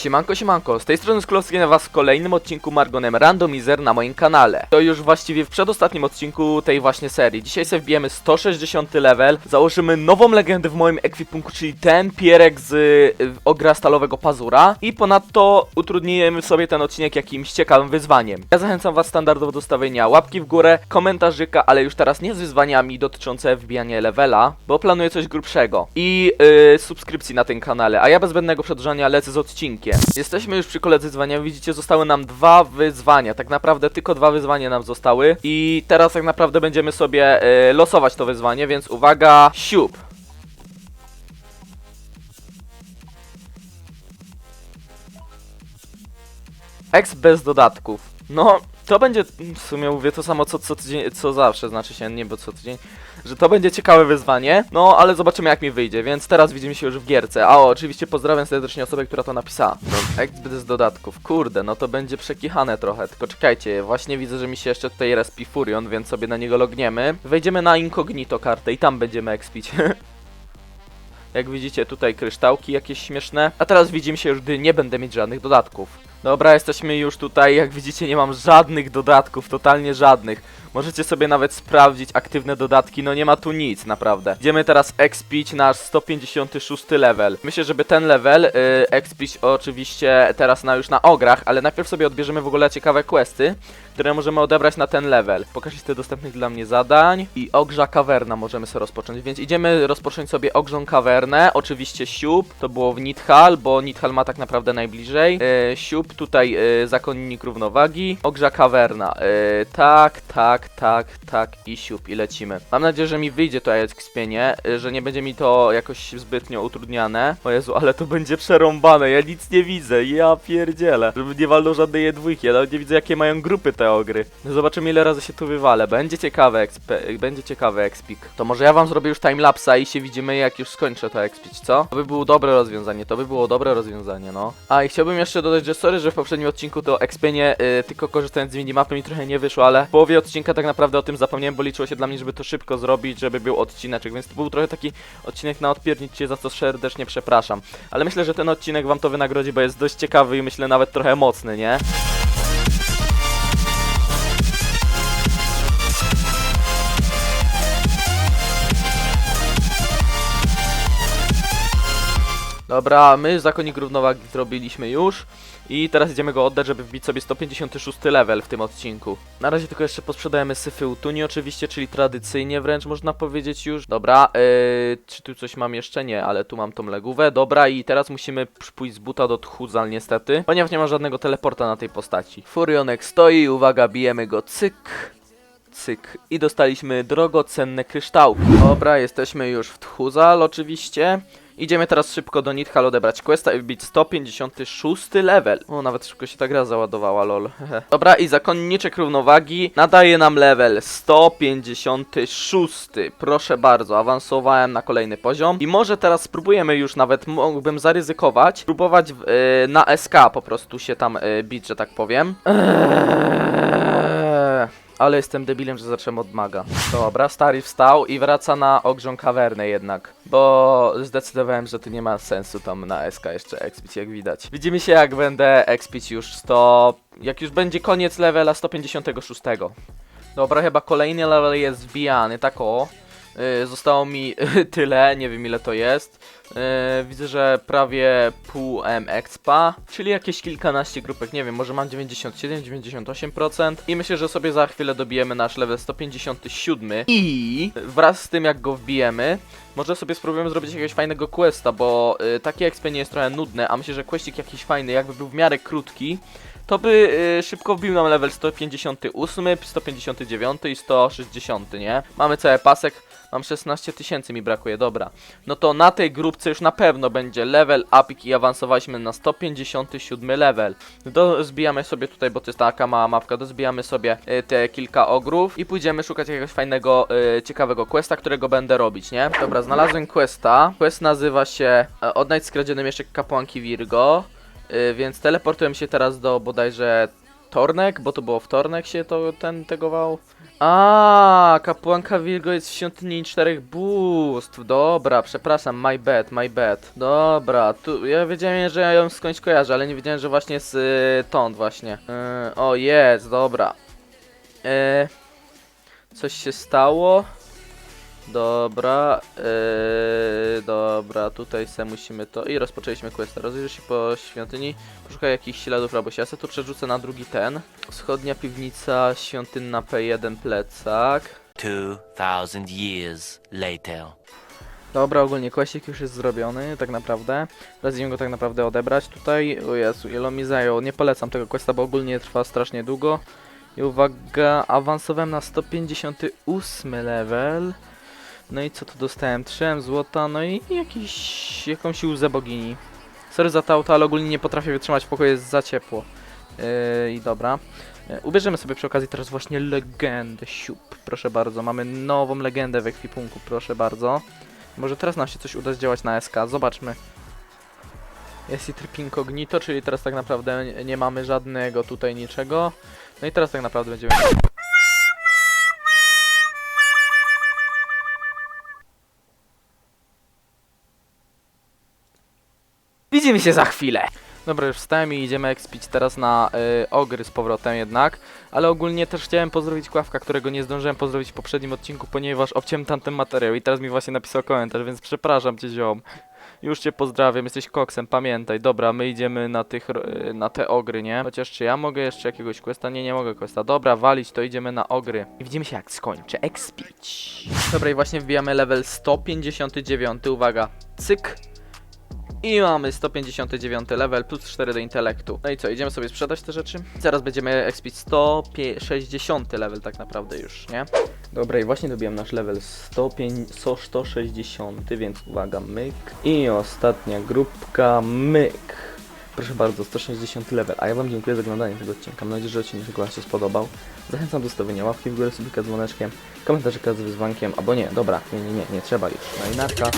Siemanko, siemanko, z tej strony Sklowski na was w kolejnym odcinku Margonem Randomizer na moim kanale. To już właściwie w przedostatnim odcinku tej właśnie serii. Dzisiaj sobie wbijemy 160 level, założymy nową legendę w moim ekwipunku, czyli ten pierek z y, ogra stalowego pazura i ponadto utrudnimy sobie ten odcinek jakimś ciekawym wyzwaniem. Ja zachęcam was standardowo do stawienia łapki w górę, komentarzyka, ale już teraz nie z wyzwaniami dotyczące wbijania levela, bo planuję coś grubszego i y, subskrypcji na tym kanale, a ja bez zbędnego przedłużania lecę z odcinkiem. Jesteśmy już przy kole wyzwania, widzicie, zostały nam dwa wyzwania, tak naprawdę tylko dwa wyzwania nam zostały i teraz tak naprawdę będziemy sobie y, losować to wyzwanie, więc uwaga, siup. X bez dodatków. No, to będzie w sumie mówię to samo co, co tydzień, co zawsze, znaczy się nie, bo co tydzień, że to będzie ciekawe wyzwanie, no ale zobaczymy jak mi wyjdzie, więc teraz widzimy się już w gierce. A o, oczywiście pozdrawiam serdecznie osobę, która to napisała. X bez dodatków, kurde, no to będzie przekichane trochę, tylko czekajcie, właśnie widzę, że mi się jeszcze tutaj respi Furion, więc sobie na niego logniemy. Wejdziemy na incognito kartę i tam będziemy expić. Jak widzicie tutaj kryształki jakieś śmieszne. A teraz widzimy się już, gdy nie będę mieć żadnych dodatków. Dobra, jesteśmy już tutaj, jak widzicie nie mam żadnych dodatków, totalnie żadnych. Możecie sobie nawet sprawdzić aktywne dodatki, no nie ma tu nic, naprawdę. Idziemy teraz expić nasz 156 level. Myślę, żeby ten level y, expić oczywiście teraz na już na ograch, ale najpierw sobie odbierzemy w ogóle ciekawe questy, które możemy odebrać na ten level. Pokaż listę dostępnych dla mnie zadań i ogrza kawerna możemy sobie rozpocząć, więc idziemy rozpocząć sobie ogrzą kawernę, oczywiście siup, to było w Nidhal, bo Nidhal ma tak naprawdę najbliżej. E, siup, tutaj e, zakonnik równowagi, ogrza kawerna, e, tak, tak, tak, tak i siup i lecimy. Mam nadzieję, że mi wyjdzie to expienie, że nie będzie mi to jakoś zbytnio utrudniane. O Jezu, ale to będzie przerąbane, ja nic nie widzę, ja pierdzielę. Żeby nie walnął żadnej jedwójki, nawet nie widzę jakie mają grupy te ogry. No Zobaczymy ile razy się tu wywalę. Będzie ciekawe exp- będzie ciekawy expik. To może ja wam zrobię już timelapsa i się widzimy jak już skończę to expić, co? To by było dobre rozwiązanie, to by było dobre rozwiązanie, no. A i chciałbym jeszcze dodać, że sorry, że w poprzednim odcinku to expienie y, tylko korzystając z minimapy mi trochę nie wyszło, ale w połowie odcinka tak naprawdę o tym zapomniałem, bo liczyło się dla mnie, żeby to szybko zrobić, żeby był odcineczek, więc to był trochę taki odcinek na odpiernić się, za co serdecznie przepraszam. Ale myślę, że ten odcinek wam to wynagrodzi, bo jest dość ciekawy i myślę nawet trochę mocny, nie? Dobra, my zakonnik równowagi zrobiliśmy już i teraz idziemy go oddać, żeby wbić sobie 156 level w tym odcinku. Na razie tylko jeszcze posprzedajemy syfy utuni oczywiście, czyli tradycyjnie wręcz można powiedzieć już. Dobra, yy, czy tu coś mam jeszcze? Nie, ale tu mam tą legówę. Dobra i teraz musimy pójść z buta do Tchuzal niestety, ponieważ nie ma żadnego teleporta na tej postaci. Furionek stoi, uwaga, bijemy go, cyk. Cyk. I dostaliśmy drogocenne kryształki. Dobra, jesteśmy już w Tchuzal oczywiście. Idziemy teraz szybko do Nidhal odebrać questa i wbić 156 level. O, nawet szybko się ta gra załadowała, lol. Dobra, i zakonniczek równowagi nadaje nam level 156. Proszę bardzo, awansowałem na kolejny poziom. I może teraz spróbujemy już nawet, mógłbym zaryzykować, próbować w, y, na SK po prostu się tam y, bić, że tak powiem. Eee, ale jestem debilem, że zacząłem od maga. Dobra, stary wstał i wraca na ogrzą kawernę jednak. Bo zdecydowałem, że tu nie ma sensu tam na SK jeszcze expić, jak widać. Widzimy się jak będę expić już 100... Jak już będzie koniec levela 156. Dobra, chyba kolejny level jest wbijany, tak o. Yy, zostało mi tyle, nie wiem ile to jest. Yy, widzę, że prawie pół M expa, czyli jakieś kilkanaście grupek, nie wiem, może mam 97-98% i myślę, że sobie za chwilę dobijemy nasz level 157 i wraz z tym jak go wbijemy, może sobie spróbujemy zrobić jakiegoś fajnego questa, bo yy, takie expie nie jest trochę nudne, a myślę, że questik jakiś fajny, jakby był w miarę krótki, to by y, szybko wbił nam level 158, 159 i 160, nie? Mamy cały pasek, mam 16 tysięcy mi brakuje, dobra. No to na tej grupce już na pewno będzie level up i awansowaliśmy na 157 level. No to zbijamy sobie tutaj, bo to jest taka mała mapka, to zbijamy sobie y, te kilka ogrów i pójdziemy szukać jakiegoś fajnego, y, ciekawego questa, którego będę robić, nie? Dobra, znalazłem questa. Quest nazywa się e, Odnajdź skradziony mieszek kapłanki Virgo. Więc teleportujemy się teraz do bodajże Tornek, bo to było wtornek się to ten tegował. A, kapłanka Wilgo jest w świątyni czterech bóstw. Dobra, przepraszam, my bad, my bad. Dobra, tu ja wiedziałem, że ja ją skądś kojarzę, ale nie wiedziałem, że właśnie z y, Tąd właśnie. Y, o, jest, dobra. Y, coś się stało. Dobra, yy, dobra, tutaj se musimy to i rozpoczęliśmy questa. Rozejrzyj się po świątyni, poszukaj jakichś śladów rabusia. Ja se tu przerzucę na drugi ten. Wschodnia piwnica, świątynna P1 plecak. 2,000 years later. Dobra, ogólnie questik już jest zrobiony, tak naprawdę. Teraz idziemy go tak naprawdę odebrać tutaj. O Jezu, ile mi zajął. Nie polecam tego questa, bo ogólnie trwa strasznie długo. I uwaga, awansowałem na 158 level. No i co tu dostałem? 3 złota, no i jakiś, jakąś łzę bogini. Sorry za to auto, ale ogólnie nie potrafię wytrzymać w pokoju, jest za ciepło. Yy, I dobra. Yy, ubierzemy sobie przy okazji teraz właśnie legendę siup. Proszę bardzo, mamy nową legendę w ekwipunku, proszę bardzo. Może teraz nam się coś uda zdziałać na SK, zobaczmy. Jest i tryb incognito, czyli teraz tak naprawdę nie- nie mamy żadnego tutaj niczego. No i teraz tak naprawdę będziemy... Widzimy się za chwilę! Dobra, już wstałem i idziemy ekspić teraz na y, ogry z powrotem jednak. Ale ogólnie też chciałem pozdrowić Kławka, którego nie zdążyłem pozdrowić w poprzednim odcinku, ponieważ obciąłem tamten materiał i teraz mi właśnie napisał komentarz, więc przepraszam cię ziom. Już cię pozdrawiam, jesteś koksem, pamiętaj. Dobra, my idziemy na tych, y, na te ogry, nie? Chociaż czy ja mogę jeszcze jakiegoś questa? Nie, nie mogę questa. Dobra, walić, to idziemy na ogry. I widzimy się jak skończę expić. Dobra, i właśnie wbijamy level 159, uwaga. Cyk. I mamy 159 level plus 4 do intelektu. No i co, idziemy sobie sprzedać te rzeczy? Zaraz będziemy expić 160 level tak naprawdę już, nie? Dobra, i właśnie dobiłem nasz level 105, so 160, więc uwaga, myk. I ostatnia grupka, myk. Proszę bardzo, 160 level. A ja wam dziękuję za oglądanie tego odcinka. Mam nadzieję, że odcinek wam się spodobał. Zachęcam do stawienia łapki w górę, subika dzwoneczkiem, komentarzyka z wyzwankiem, albo nie, dobra, nie, nie, nie, nie trzeba już. No i narka.